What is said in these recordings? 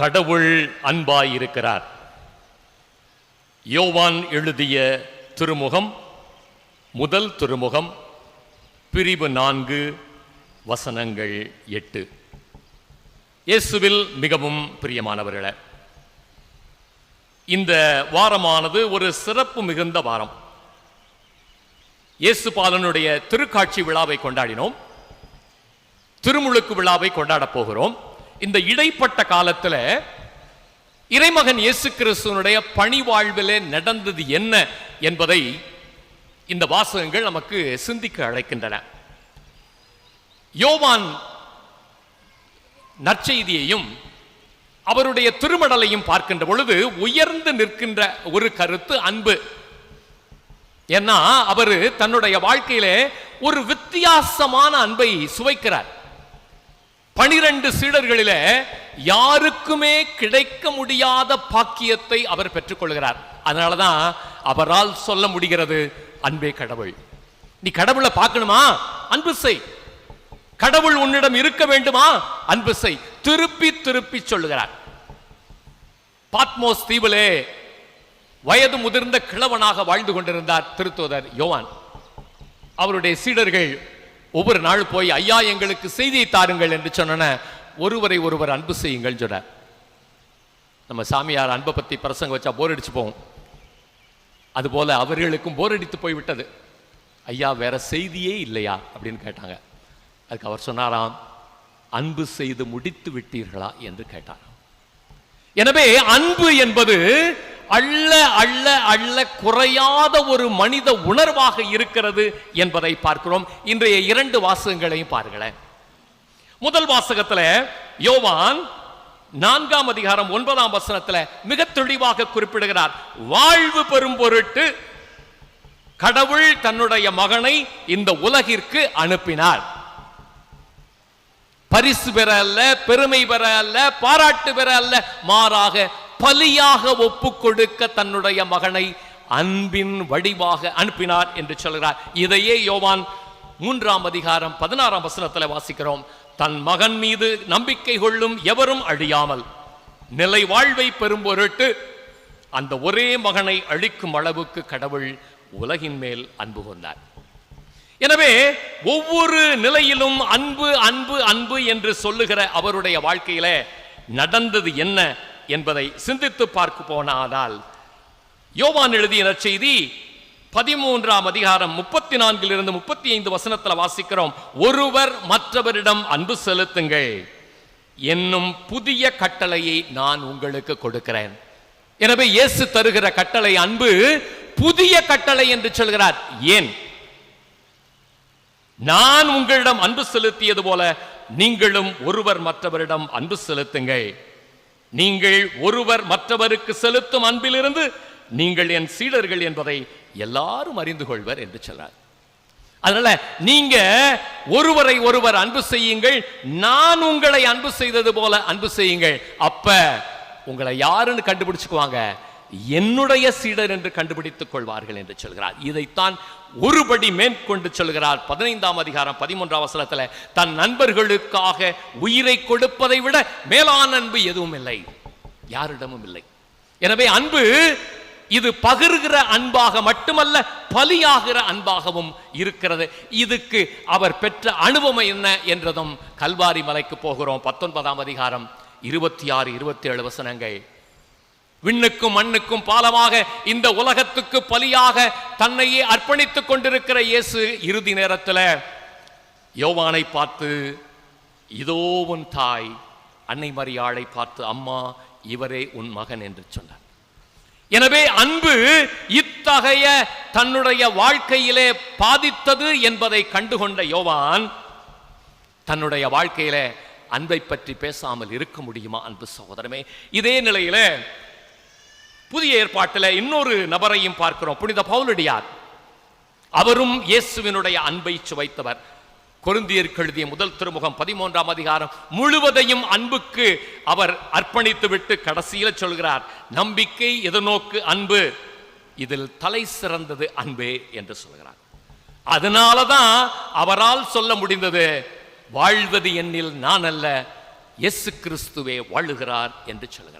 கடவுள் அன்பாயிருக்கிறார். யோவான் எழுதிய திருமுகம் முதல் திருமுகம் பிரிவு நான்கு வசனங்கள் எட்டு. இயேசுவில் மிகவும் பிரியமானவர்களே இந்த வாரமானது ஒரு சிறப்பு மிகுந்த வாரம். இயேசுபாலனுடைய திருக்காட்சி விழாவை கொண்டாடினோம் திருமுழுக்கு விழாவை கொண்டாடப் போகிறோம். இந்த இடைப்பட்ட காலத்துல இறைமகன் இயேசு கிறிஸ்துவனுடைய பணி வாழ்விலே நடந்தது என்ன என்பதை இந்த வாசகங்கள் நமக்கு சிந்திக்க அழைக்கின்றன. யோவான் நற்செய்தியையும் அவருடைய திருமடலையும் பார்க்கின்ற பொழுது உயர்ந்து நிற்கின்ற ஒரு கருத்து அன்பு. ஏன்னா அவர் தன்னுடைய வாழ்க்கையிலே ஒரு வித்தியாசமான அன்பை சுவைக்கிறார். பனிரெண்டு சீடர்களில யாருக்குமே கிடைக்க முடியாத பாக்கியத்தை அவர் பெற்றுக்கொள்கிறார். அதனாலதான் அவரால் சொல்ல முடிகிறது அன்பே கடவுள் நீ கடவுளை பார்க்கணுமா? அன்பு செய். கடவுள் உன்னிடம் இருக்க வேண்டுமா? அன்பு செய். திருப்பி திருப்பி சொல்லுகிறார். பாத்மோஸ் தீவிலே வயது முதிர்ந்த கிழவனாக வாழ்ந்து கொண்டிருந்தார் திருத்தோதர் யோவான். அவருடைய சீடர்கள் ஒவ்வொரு நாள் போய் ஐயா எங்களுக்கு செய்தியை தாருங்கள் என்று சொன்னன. ஒருவரை ஒருவர் அன்பு செய்யுங்கள் சொன்னார் நம்ம சாமியார் அன்பை பத்தி பிரசங்க வச்சா போர் அடிச்சு போவோம். அதுபோல அவர்களுக்கும் போர் அடித்து போய்விட்டது ஐயா வேற செய்தியே இல்லையா? அப்படின்னு கேட்டாங்க. அதுக்கு அவர் சொன்னாராம் அன்பு செய்து முடித்து விட்டீர்களா? என்று கேட்டார் எனவே அன்பு என்பது அள்ள அள்ள அள்ள குறையாத ஒரு மனித உணர்வாக இருக்கிறது என்பதை பார்க்கிறோம். இன்றைய இரண்டு வாசகங்களையும் பாருங்களேன். முதல் வாசகத்துல யோவான் நான்காம் அதிகாரம் ஒன்பதாம் வசனத்தில் மிக தெளிவாக குறிப்பிடுகிறார். வாழ்வு பெறும் பொருட்டு கடவுள் தன்னுடைய மகனை இந்த உலகிற்கு அனுப்பினார். பரிசு பெற அல்ல பெருமை பெற அல்ல பாராட்டு பெற அல்ல மாறாக பலியாக ஒப்பு கொடுக்க தன்னுடைய மகனை அன்பின் வடிவாக அனுப்பினார் என்று சொல்கிறார். இதையே யோவான் மூன்றாம் அதிகாரம் பதினாறாம் வசனத்தில் வாசிக்கிறோம். தன் மகன் மீது நம்பிக்கை கொள்ளும் எவரும் அழியாமல் நிலை வாழ்வை பெறும் பொருட்டு அந்த ஒரே மகனை அழிக்கும் அளவுக்கு கடவுள் உலகின் மேல் அன்பு கொண்டார். எனவே ஒவ்வொரு நிலையிலும் அன்பு அன்பு அன்பு என்று சொல்லுகிற அவருடைய வாழ்க்கையில நடந்தது என்ன? என்பதை சிந்தித்து பார்க்க போனானால் யோவான் எழுதிய நற்செய்தி பதிமூன்றாம் அதிகாரம் முப்பத்தி நான்கிலிருந்து முப்பத்தி ஐந்து வசனத்தில் வாசிக்கிறோம் ஒருவர் மற்றவரிடம் அன்பு செலுத்துங்கள். என்னும் புதிய கட்டளையை நான் உங்களுக்கு கொடுக்கிறேன். எனவே இயேசு தருகிற கட்டளை அன்பு புதிய கட்டளை என்று சொல்கிறார். ஏன்? நான் உங்களிடம் அன்பு செலுத்தியது போல நீங்களும் ஒருவர் மற்றவரிடம் அன்பு செலுத்துங்கள். நீங்கள் ஒருவர் மற்றவருக்கு செலுத்தும் அன்பிலிருந்து நீங்கள் என் சீடர்கள் என்பதை எல்லாரும் அறிந்து கொள்வர் என்று சொன்னார். அதனால நீங்க ஒருவரை ஒருவர் அன்பு செய்யுங்கள் நான் உங்களை அன்பு செய்தது போல அன்பு செய்யுங்கள். அப்ப உங்களை யாருன்னு கண்டுபிடிச்சுக்குவாங்க? என்னுடைய சீடர் என்று கண்டுபிடித்துக் கொள்வார்கள் என்று சொல்கிறார். இதைத்தான் ஒருபடி மேற்கொண்டு சொல்கிறார். பதினைந்தாம் அதிகாரம் பதிமூன்றாம் வசனத்தில் தன் நண்பர்களுக்காக உயிரை கொடுப்பதை விட மேலான அன்பு எதுவும் இல்லை. யாரிடமும் இல்லை. எனவே அன்பு இது பகிர்கிற அன்பாக மட்டுமல்ல பலியாகிற அன்பாகவும் இருக்கிறது. இதுக்கு அவர் பெற்ற அனுபவம் என்ன என்றதும் கல்வாரி மலைக்கு போகிறோம். பத்தொன்பதாம் அதிகாரம் இருபத்தி ஆறு இருபத்தி ஏழு வசனங்கள். விண்ணுக்கும் மண்ணுக்கும் பாலமாக இந்த உலகத்துக்கு பலியாக தன்னையே அர்ப்பணித்துக் கொண்டிருக்கிற இயேசு இறுதி நேரத்தில் யோவானை பார்த்து இதோ உன் தாய். அன்னை மரியாளை பார்த்து அம்மா இவரே உன் மகன் என்று சொன்னார். எனவே அன்பு இத்தகைய தன்னுடைய வாழ்க்கையிலே பாதித்தது என்பதை கண்டுகொண்ட யோவான் தன்னுடைய வாழ்க்கையில அன்பை பற்றி பேசாமல் இருக்க முடியுமா அன்பு சகோதரமே? இதே நிலையில புதிய ஏற்பாட்டில் இன்னொரு நபரையும் பார்க்கிறோம். புனித பவுலடியார். அவரும் இயேசுவினுடைய அன்பை சுவைத்தவர். கொருந்தியருக்கு எழுதிய முதல் திருமுகம் பதிமூன்றாம் அதிகாரம் முழுவதையும் அன்புக்கு அவர் அர்ப்பணித்து விட்டு கடைசியில சொல்கிறார் நம்பிக்கை எதிர்நோக்கு அன்பு இதில் தலை சிறந்தது அன்பே என்று சொல்கிறார். அதனாலதான் அவரால் சொல்ல முடிந்தது வாழ்வது என்னில் நான் அல்ல எஸ் கிறிஸ்துவே வாழுகிறார் என்று சொல்கிறார்.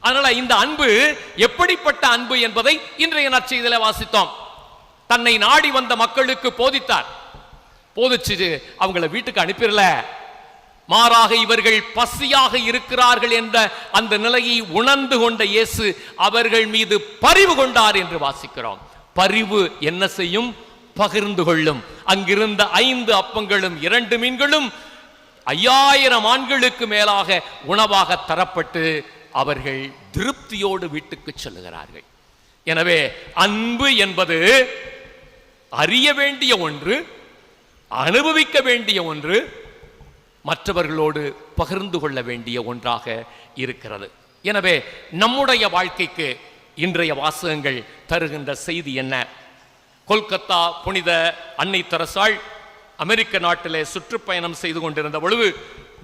அதனால இந்த அன்பு எப்படிப்பட்ட அன்பு என்பதை இன்றைய நற்செய்தியில வாசித்தோம். தன்னை நாடி வந்த மக்களுக்கு போதித்தார். போதிச்சு அவங்கள வீட்டுக்கு அனுப்பிடல. மாறாக இவர்கள் பசியாக இருக்கிறார்கள் என்ற அந்த நிலையை உணர்ந்து கொண்ட இயேசு அவர்கள் மீது பரிவு கொண்டார் என்று வாசிக்கிறோம். பரிவு என்ன செய்யும்? பகிர்ந்து கொள்ளும். அங்கிருந்த ஐந்து அப்பங்களும் இரண்டு மீன்களும் ஐயாயிரம் ஆண்களுக்கு மேலாக உணவாக தரப்பட்டு அவர்கள் திருப்தியோடு வீட்டுக்கு செல்லுகிறார்கள். எனவே அன்பு என்பது அறிய வேண்டிய ஒன்று அனுபவிக்க வேண்டிய ஒன்று மற்றவர்களோடு பகிர்ந்து கொள்ள வேண்டிய ஒன்றாக இருக்கிறது. எனவே நம்முடைய வாழ்க்கைக்கு இன்றைய வாசகங்கள் தருகின்ற செய்தி என்ன? கொல்கத்தா புனித அன்னை தரசாள் அமெரிக்க நாட்டிலே சுற்றுப்பயணம் செய்து கொண்டிருந்த பொழுது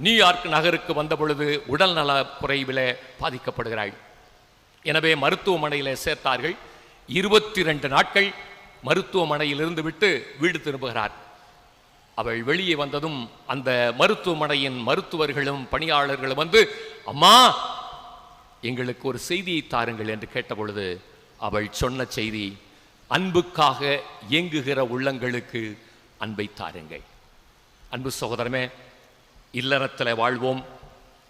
நியூயார்க் நகருக்கு வந்த பொழுது உடல்நல குறைவிலே பாதிக்கப்படுகிறாள் எனவே மருத்துவமனையிலே சேர்த்தார்கள். இருபத்தி ரெண்டு நாட்கள் மருத்துவமனையில் இருந்து விட்டு வீடு திரும்புகிறார். அவள் வெளியே வந்ததும் அந்த மருத்துவமனையின் மருத்துவர்களும் பணியாளர்களும் வந்து அம்மா எங்களுக்கு ஒரு செய்தியை தாருங்கள் என்று கேட்டபொழுது அவள் சொன்ன செய்தி அன்புக்காக இயங்குகிற உள்ளங்களுக்கு அன்பை தாருங்கள். அன்பு சகோதரமே இல்லறத்தில் வாழ்வோம்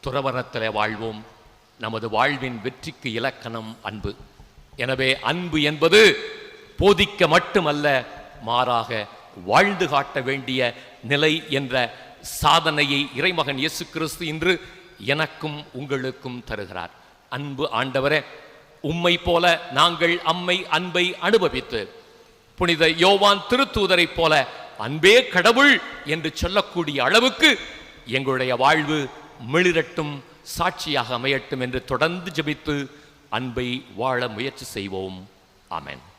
துறவரத்தில் வாழ்வோம். நமது வாழ்வின் வெற்றிக்கு இலக்கணம் அன்பு. எனவே அன்பு என்பது போதிக்க மட்டுமல்ல மாறாக வாழ்ந்து காட்ட வேண்டிய நிலை என்ற சாதனையை இறைமகன் இயேசு கிறிஸ்து இன்று எனக்கும் உங்களுக்கும் தருகிறார். அன்பு ஆண்டவரே உம்மை போல நாங்கள் அம்மை அன்பை அனுபவித்து புனித யோவான் திருத்தூதரைப் போல அன்பே கடவுள் என்று சொல்லக்கூடிய அளவுக்கு எங்களுடைய வாழ்வு மிளிரட்டும் சாட்சியாக அமையட்டும் என்று தொடர்ந்து ஜெபித்து அன்பை வாழ முயற்சி செய்வோம். ஆமேன்.